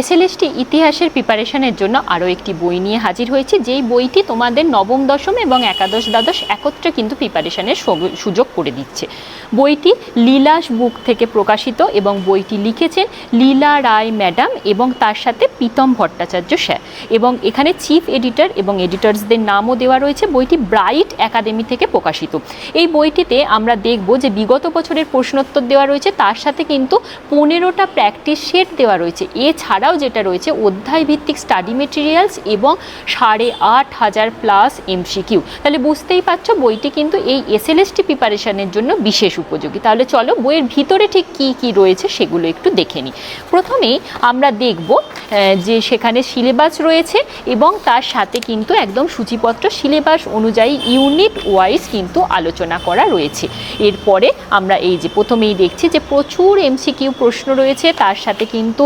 SLST ইতিহাসের প্রিপারেশনের জন্য আরও একটি বই নিয়ে হাজির হয়েছে। যেই বইটি তোমাদের নবম, দশম এবং একাদশ, দ্বাদশ একত্রে কিন্তু প্রিপারেশনের সুযোগ করে দিচ্ছে। বইটি লীলাস বুক থেকে প্রকাশিত এবং বইটি লিখেছেন লীলা রায় ম্যাডাম এবং তার সাথে প্রীতম ভট্টাচার্য স্যার এবং এখানে চিফ এডিটর এবং এডিটরসদের নামও দেওয়া রয়েছে। বইটি ব্রাইট একাডেমি থেকে প্রকাশিত। এই বইটিতে আমরা দেখব যে বিগত বছরের প্রশ্নোত্তর দেওয়া রয়েছে। তার সাথে কিন্তু পনেরোটা প্র্যাকটিস সেট দেওয়া রয়েছে। এছাড়াও যেটা রয়েছে অধ্যায় ভিত্তিক স্টাডি মেটেরিয়ালস এবং সাড়ে আট হাজার প্লাস এমসিকিউ তাহলে বুঝতেই পারছ, বইটি কিন্তু এই এসএলএসটি প্রিপারেশনের জন্য বিশেষ উপযোগী। তাহলে চলো, বইয়ের ভিতরে ঠিক কী কী রয়েছে সেগুলো একটু দেখে নিই। প্রথমেই আমরা দেখব যে সেখানে সিলেবাস রয়েছে এবং তার সাথে কিন্তু একদম সূচিপত্র সিলেবাস অনুযায়ী ইউনিট ওয়াইজ কিন্তু আলোচনা করা রয়েছে। এরপরে আমরা এই যে প্রথমেই দেখছি যে প্রচুর এমসিকিউ প্রশ্ন রয়েছে, তার সাথে কিন্তু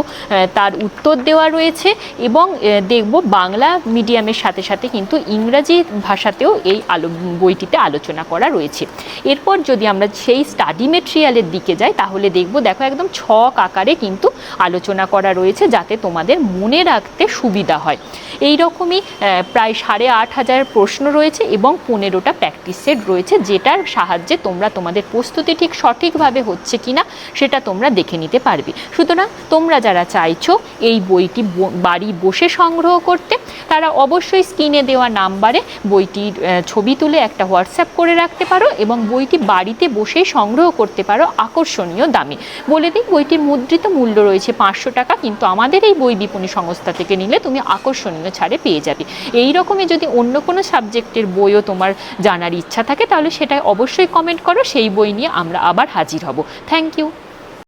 তার উত্তর দেওয়া রয়েছে এবং দেখব বাংলা মিডিয়ামের সাথে সাথে কিন্তু ইংরাজি ভাষাতেও এই আলো, বইটিতে আলোচনা করা রয়েছে। এরপর যদি আমরা সেই স্টাডি মেটেরিয়ালের দিকে যাই, তাহলে দেখব দেখো একদম ছক আকারে কিন্তু আলোচনা করা রয়েছে যাতে তোমাদের মনে রাখতে সুবিধা হয়। এই রকমই প্রায় সাড়ে আট হাজার প্রশ্ন রয়েছে এবং পনেরোটা প্র্যাকটিস সেট রয়েছে, যেটার সাহায্যে তোমরা তোমাদের প্রস্তুতি ঠিক সঠিকভাবে হচ্ছে কিনা, সেটা তোমরা দেখে নিতে পারবে। সুতরাং তোমরা যারা চাইছো এই বইটি বাড়ি বসে সংগ্রহ করতে, তারা অবশ্যই স্ক্রিনে দেওয়া নাম্বারে বইটির ছবি তুলে একটা হোয়াটসঅ্যাপ করে রাখতে পারো এবং বইটি বাড়িতে বসেই সংগ্রহ করতে পারো আকর্ষণীয় দামে। বলে দিই, বইটির মুদ্রিত মূল্য রয়েছে পাঁচশো টাকা, কিন্তু আমাদের এই বই বিপণী সংস্থা থেকে নিলে তুমি আকর্ষণীয় ছাড়ে পেয়ে যাবে। এই রকমই যদি অন্য কোনো সাবজেক্টের বইও তোমার জানার ইচ্ছা থাকে, তাহলে সেটা অবশ্যই কমেন্ট করো, সেই বই নিয়ে আমরা আবার হাজির হব। Thank you